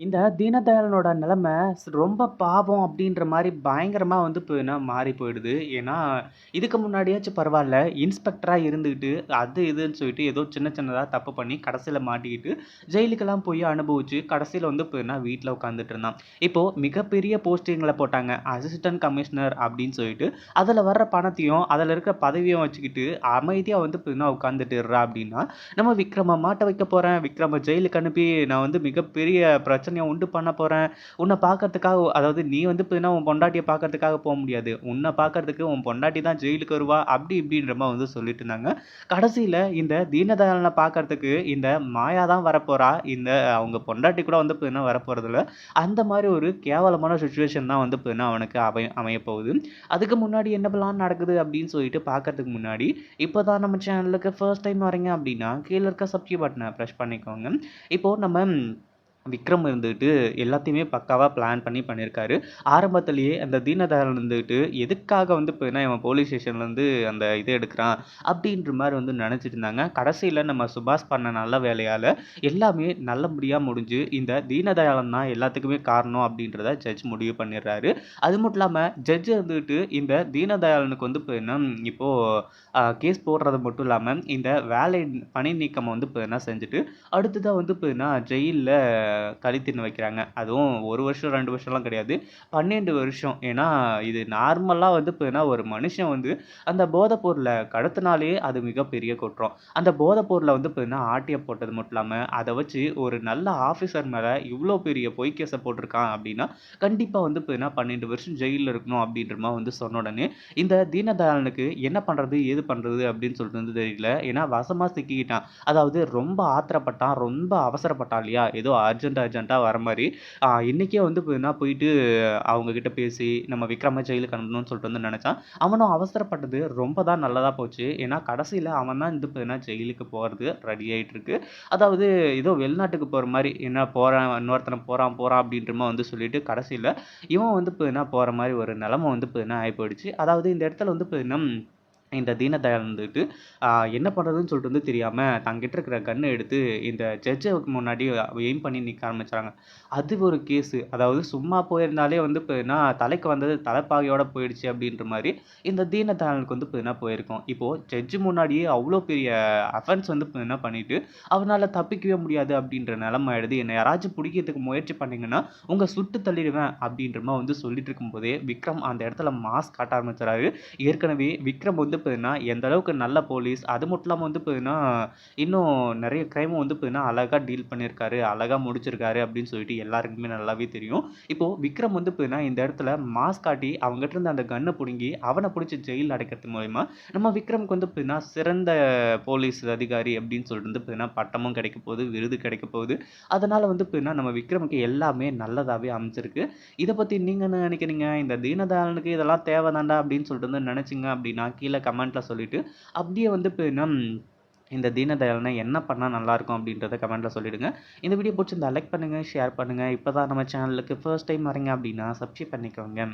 இந்த தீனதயாளனோட நிலைமை ரொம்ப பாவம் அப்படின்ற மாதிரி பயங்கரமாக வந்து இப்போ மாறி போயிடுது. ஏன்னா, இதுக்கு முன்னாடியாச்சும் பரவாயில்ல இன்ஸ்பெக்டராக இருந்துக்கிட்டு அது இதுன்னு சொல்லிட்டு ஏதோ சின்ன சின்னதாக தப்பு பண்ணி கடைசியில் மாட்டிக்கிட்டு, ஜெயிலுக்கெல்லாம் போய் அனுபவிச்சு, கடைசியில் வந்து இப்ப வீட்டில் உட்காந்துட்டு இருந்தான். இப்போது மிகப்பெரிய போஸ்டிங்கில் போட்டாங்க. அசிஸ்டன்ட் கமிஷனர் அப்படின்னு சொல்லிட்டு, அதில் வர்ற பணத்தையும், அதில் இருக்கிற பதவியும் வச்சுக்கிட்டு, அமைதியாக வந்து இப்போ உட்காந்துட்டுறா அப்படின்னா, நம்ம விக்ரம மாட்ட வைக்க போகிறேன் விக்ரம ஜெயிலுக்கு அனுப்பி, நான் வந்து மிகப்பெரிய பிரச்சனை பிரச்சனையை உண்டு பண்ண போகிறேன் உன்னை பார்க்கறதுக்காக அதாவது நீ வந்து பார்த்தீங்கன்னா, உன் பொண்டாட்டியை பார்க்கறதுக்காக போக முடியாது. உன்னை பார்க்கறதுக்கு உன் பொண்டாட்டி தான் ஜெயிலுக்கு வருவா. அப்படி இப்படின்ற மாதிரி வந்து சொல்லிட்டு இருந்தாங்க. கடைசியில் இந்த தீனதயாளனை பார்க்கறதுக்கு இந்த மாயா தான் வரப்போகிறா இந்த அவங்க பொண்டாட்டி கூட வந்து இப்போ வரப்போகிறதில்ல அந்த மாதிரி ஒரு கேவலமான சுச்சுவேஷன் தான் வந்து இப்போ அவனுக்கு அமைய அமையப்போகுது. அதுக்கு முன்னாடி என்ன பிளான் நடக்குது அப்படின்னு சொல்லிட்டு பார்க்கறதுக்கு முன்னாடி, இப்போ தான் நம்ம சேனலுக்கு ஃபர்ஸ்ட் டைம் வரீங்க அப்படின்னா, கீழே இருக்க சப்ஸ்கிரைப் பட்டனை ப்ரெஷ் பண்ணிக்கோங்க. இப்போது நம்ம விக்ரம் இருந்துக்கிட்டு எல்லாத்தையுமே பக்காவாக பிளான் பண்ணி பண்ணியிருக்காரு. ஆரம்பத்திலேயே அந்த தீனதயாளன் இருந்துக்கிட்டு எதுக்காக வந்து பார்த்தீங்கன்னா இவன் போலீஸ் ஸ்டேஷன்லேருந்து அந்த இது எடுக்கிறான் அப்படின்ற மாதிரி வந்து நினச்சிட்டு இருந்தாங்க. கடைசியில் நம்ம சுபாஷ் பண்ண நல்ல வேலையால் எல்லாமே நல்லபடியாக முடிஞ்சு, இந்த தீனதயாளன் தான் எல்லாத்துக்குமே காரணம் அப்படின்றத ஜட்ஜ் முடிவு பண்ணிடுறாரு. அது மட்டும் இல்லாமல் ஜட்ஜ் இருந்துக்கிட்டு இந்த தீனதயாளனுக்கு வந்து பார்த்தீங்கன்னா, இப்போ இப்போது கேஸ் போடுறது மட்டும் இல்லாமல் இந்த வேலை பணி நீக்கம் வந்து பார்த்தீங்கன்னா செஞ்சுட்டு, அடுத்ததாக வந்து பார்த்தீங்கன்னா ஜெயிலில் கழித்தின்னு வைக்கிறாங்க. அதுவும் ஒரு வருஷம், ரெண்டு வருஷம்லாம் கிடையாது. 12 வருஷம். ஏன்னா, இது நார்மலாக வந்து பார்த்தீங்கன்னா, ஒரு மனுஷன் வந்து அந்த போதை பொருள அது மிகப்பெரிய குற்றம். அந்த போதை வந்து பார்த்தீங்கன்னா, ஆட்டைய போட்டது மட்டும் இல்லாமல் அதை வச்சு ஒரு நல்ல ஆஃபீஸர் மேலே இவ்வளோ பெரிய பொய் கேஸை போட்டிருக்கான் அப்படின்னா, கண்டிப்பாக வந்து பார்த்தீங்கன்னா 12 வருஷம் ஜெயிலில் இருக்கணும் அப்படின்ற மாதிரி வந்து சொன்ன உடனே, இந்த தீனதயாளனுக்கு என்ன பண்ணுறது ஏது பண்ணுறது அப்படின்னு சொல்லிட்டு வந்து தெரியல. ஏன்னா, வசமாக சிக்கிக்கிட்டான். அதாவது ரொம்ப ஆத்திரப்பட்டான், ரொம்ப அவசரப்பட்டான் இல்லையா? ஏதோ அர்ஜென்ட் அர்ஜென்ட்டா வர மாதிரி இன்றைக்கே வந்து பார்த்தீங்கன்னா போயிட்டு அவங்கக்கிட்ட பேசி, நம்ம விக்ரம ஜெயிலுக்கு அனுப்பணும்னு சொல்லிட்டு வந்து நினச்சான் அவனும் அவசரப்பட்டது ரொம்ப தான் நல்லதாக போச்சு. ஏன்னா, கடைசியில் அவன் தான் வந்து பார்த்தீங்கன்னா ஜெயிலுக்கு போகிறது ரெடி ஆகிட்டுருக்கு அதாவது ஏதோ வெளிநாட்டுக்கு போகிற மாதிரி என்ன போகிறான் இன்னொருத்தன் போகிறான் போகிறான் அப்படின்ற வந்து சொல்லிட்டு, கடைசியில் இவன் வந்து பார்த்தீங்கன்னா போகிற மாதிரி ஒரு நிலமை வந்து பார்த்தீங்கன்னா ஆகி போயிடுச்சு. அதாவது இந்த இடத்துல வந்து பார்த்தீங்கன்னா, இந்த தீனதயாளன் இருந்துகிட்டு, என்ன பண்ணுறதுன்னு சொல்லிட்டு வந்து தெரியாமல் தன்கிட்ட இருக்கிற கன்ன எடுத்து இந்த ஜட்ஜுக்கு முன்னாடி எய்ம் பண்ணி நிற்க ஆரம்பிச்சாங்க. அது ஒரு கேஸு. அதாவது சும்மா போயிருந்தாலே வந்து பார்த்தீங்கன்னா, தலைக்கு வந்தது தலைப்பாகையோட போயிடுச்சு அப்படின்ற மாதிரி இந்த தீனதயாளனுக்கு வந்து பார்த்தீங்கன்னா போயிருக்கோம் இப்போது ஜட்ஜு முன்னாடியே அவ்வளோ பெரிய அஃபென்ஸ் வந்து பார்த்தீங்கன்னா பண்ணிட்டு, அவனால் தப்பிக்கவே முடியாது அப்படின்ற நெலம ஆயிடுது. என்னை யாராச்சும் பிடிக்கிறதுக்கு முயற்சி பண்ணிங்கன்னா உங்கள் சுட்டு தள்ளிடுவேன் அப்படின்ற மாதிரி வந்து சொல்லிட்டு இருக்கும்போதே, விக்ரம் அந்த இடத்துல மாஸ்க் காட்ட ஆரம்பிச்சுறாரு. ஏற்கனவே விக்ரம் வந்து பார்த்தீங்கன்னா, எந்த அளவுக்கு நல்ல போலீஸ், அது மட்டும் இல்லாமல் வந்து பார்த்தீங்கன்னா, இன்னும் நிறைய க்ரைமும் வந்து பார்த்தீங்கன்னா அழகாக டீல் பண்ணியிருக்காரு, அழகாக முடிச்சிருக்காரு அப்படின்னு சொல்லிட்டு எல்லாருக்குமே நல்லாவே தெரியும். இப்போது விக்ரம் வந்து பார்த்தீங்கன்னா, இந்த இடத்துல மாஸ் காட்டி, அவங்ககிட்ட இருந்த அந்த கன்னை பிடுங்கி அவனை பிடிச்சி ஜெயில் அடைக்கிறது மூலயமா நம்ம விக்ரம்க்கு வந்து பார்த்தீங்கன்னா, சிறந்த போலீஸ் அதிகாரி அப்படின்னு சொல்லிட்டு வந்து பார்த்தீங்கன்னா, பட்டமும் கிடைக்க போகுது, விருது கிடைக்க போகுது. அதனால் வந்து பார்த்தீங்கன்னா, நம்ம விக்ரமுக்கு எல்லாமே நல்லதாகவே அமைச்சிருக்கு இதை பற்றி நீங்கள் என்ன நினைக்கிறீங்க இந்த தீனதயாளனுக்கு இதெல்லாம் தேவைதாண்டா அப்படின்னு சொல்லிட்டு வந்து நினச்சிங்க அப்படின்னா, கீழே கமெண்ட்ல சொல்லிட்டு, அப்படியே வந்து பார்த்தீங்கன்னா, இந்த தீனதயாளனை என்ன பண்ணால் நல்லாயிருக்கும் அப்படின்றத கமெண்ட்டில் சொல்லிவிடுங்க இந்த வீடியோ பிடிச்சிருந்தா லைக் பண்ணுங்க, ஷேர் பண்ணுங்கள் இப்போ தான் நம்ம சேனலுக்கு ஃபர்ஸ்ட் டைம் வரீங்க அப்படின்னா, சப்ஸ்கிரைப் பண்ணிக்கோங்க.